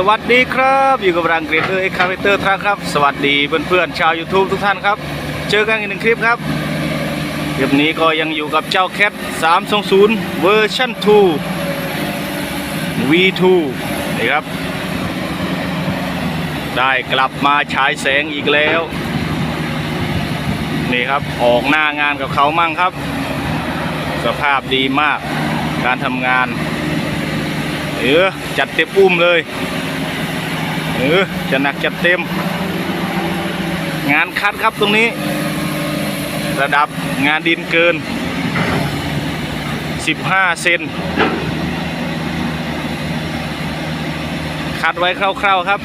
สวัสดีครับอยู่กับรังเกรเตอร์เอ็กคาเวเตอร์ทรัคครับ สวัสดีเพื่อนๆชาว YouTube ทุกท่านครับ เจอกันอีกหนึ่งคลิปครับคลิปนี้ก็ยังอยู่กับเจ้าแคท320เวอร์ชัน2 V2 นี่ครับ ได้กลับมาฉายแสงอีกแล้ว นี่ครับออกหน้างานกับเขามั่งครับ สภาพดีมากการทำงานเออจัดเต็มอุ้มเลย เออจะหนักจัดเต็ม งานคัดครับตรงนี้ ระดับงานดินเกิน 15 เซนคัดไว้คร่าวๆครับ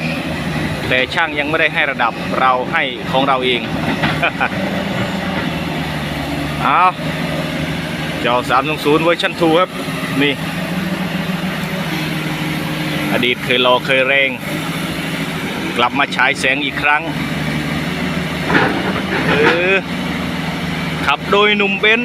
แต่ช่างยังไม่ได้ให้ระดับเราให้ของเราเอง เอาเจ้า320เวอร์ชัน2ครับ นี่ อดีตเคยรอเคยแรง กลับมาฉายแสงอีกครั้งเออขับโดยหนุ่มเบน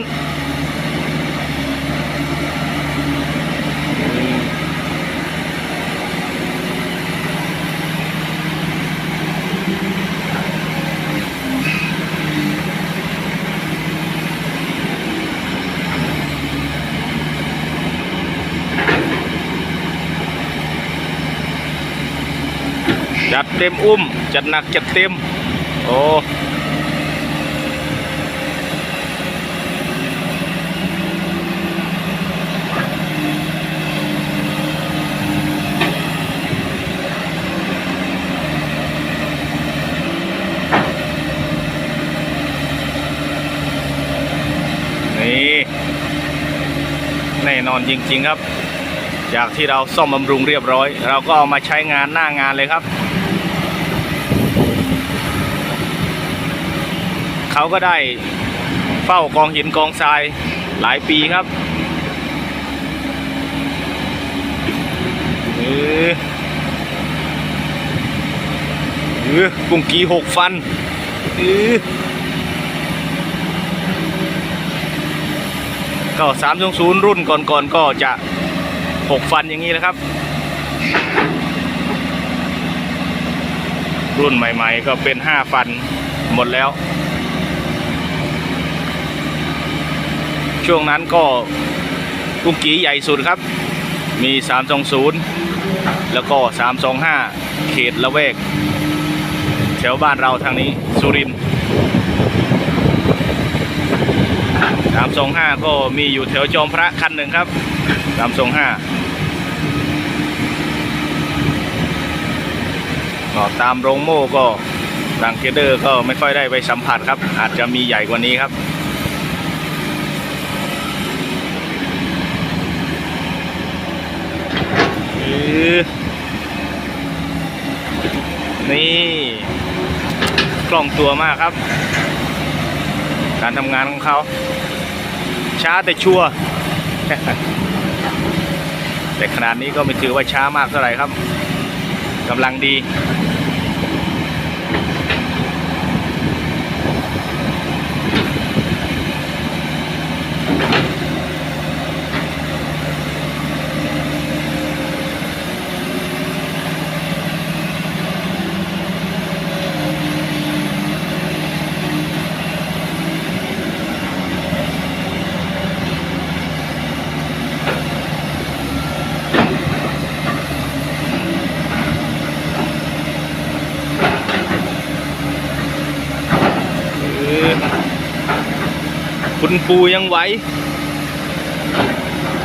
จัดเต็มอุ้ม จัดหนักจัดเต็ม โอ้นี่แน่นอนจริง ๆ ครับ จากที่เราซ่อมบำรุงเรียบร้อย เราก็เอามาใช้งานหน้างานเลยครับ เขาก็ได้เฝ้ากองหินกองทรายหลายปีครับเออเออกุ้งกีหกฟันเออก็320รุ่นก่อนๆก็จะ6ฟันอย่างนี้นะครับ รุ่นใหม่ ๆ ก็เป็น5ฟันหมดแล้ว ช่วงนั้นก็กุ๊กกี้ใหญ่สุดครับ มี 320 แล้วก็ 325 เขตละเวก แถวบ้านเราทางนี้สุรินทร์สามสองห้าก็มีอยู่แถวจอมพระคันหนึ่งครับสามสองห้าก็ตามโรงโม่ก็รังเกเดอร์ก็ไม่ค่อยได้ไปสัมผัสครับ อาจจะมีใหญ่กว่านี้ครับ อื้อ นี่กล่องตัวมากครับ การทำงานของเขา ช้าแต่ชัวร์แต่ขนาดนี้ก็ไม่ถือว่าช้ามากเท่าไหร่ครับกำลังดี คุณปูยังไหว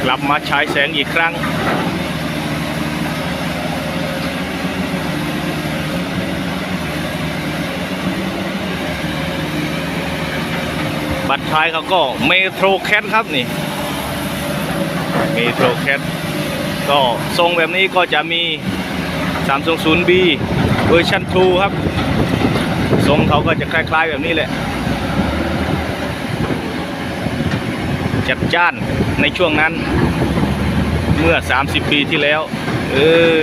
กลับมาฉายแสงอีกครั้ง บัตรท้ายเขาก็เมโทรแคทครับนี่ เมโทรแคทก็ทรงแบบนี้ก็จะมี 320B เวอร์ชัน2ครับ ทรงเขาก็จะคล้ายๆแบบนี้แหละ จัดจ้านในช่วงนั้น เมื่อ 30 ปีที่แล้ว เออ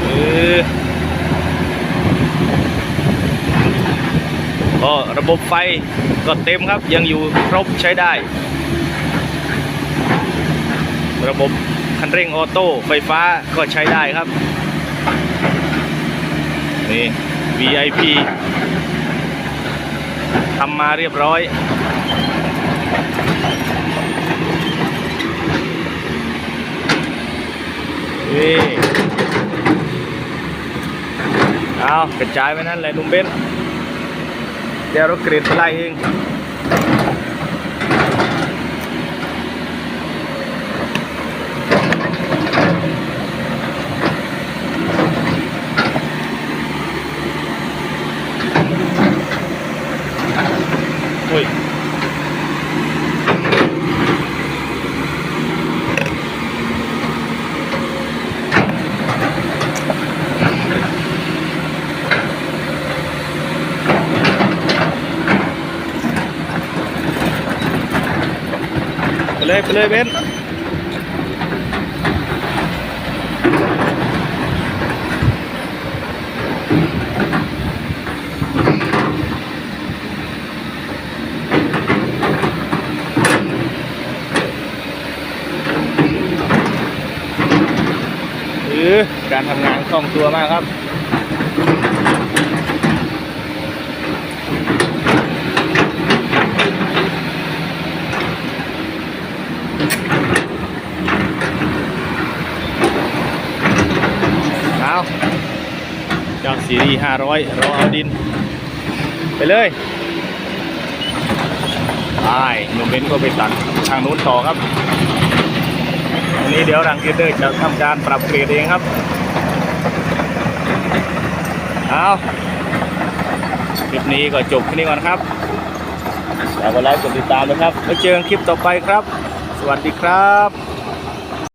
เออก็ระบบไฟก็เต็มครับยังอยู่ครบใช้ได้ ระบบคันเร่งออโต้ไฟฟ้าก็ใช้ได้ครับ นี่ VIP ทำมาเรียบร้อย นี่เอากระจายไว้นั่นเลยนุ่มเบนเดี๋ยวเรากรีดไปไล่เอง เลยไปเลยเบนการทำงานคล่องตัวมากครับ เอา เจ้าซีรีส์500รอเอาดิน ไปเลยไปหนุ่มเบนก็ไปตัดทางนู้นต่อครับวันนี้เดี๋ยวรังเกเตอร์จะทำการปรับเกรดเองครับเอาคลิปนี้ก็จบแค่นี้ก่อนครับฝากกดไลค์กดติดตามนะครับแล้วเจอกันคลิปต่อไปครับ สวัสดีครับ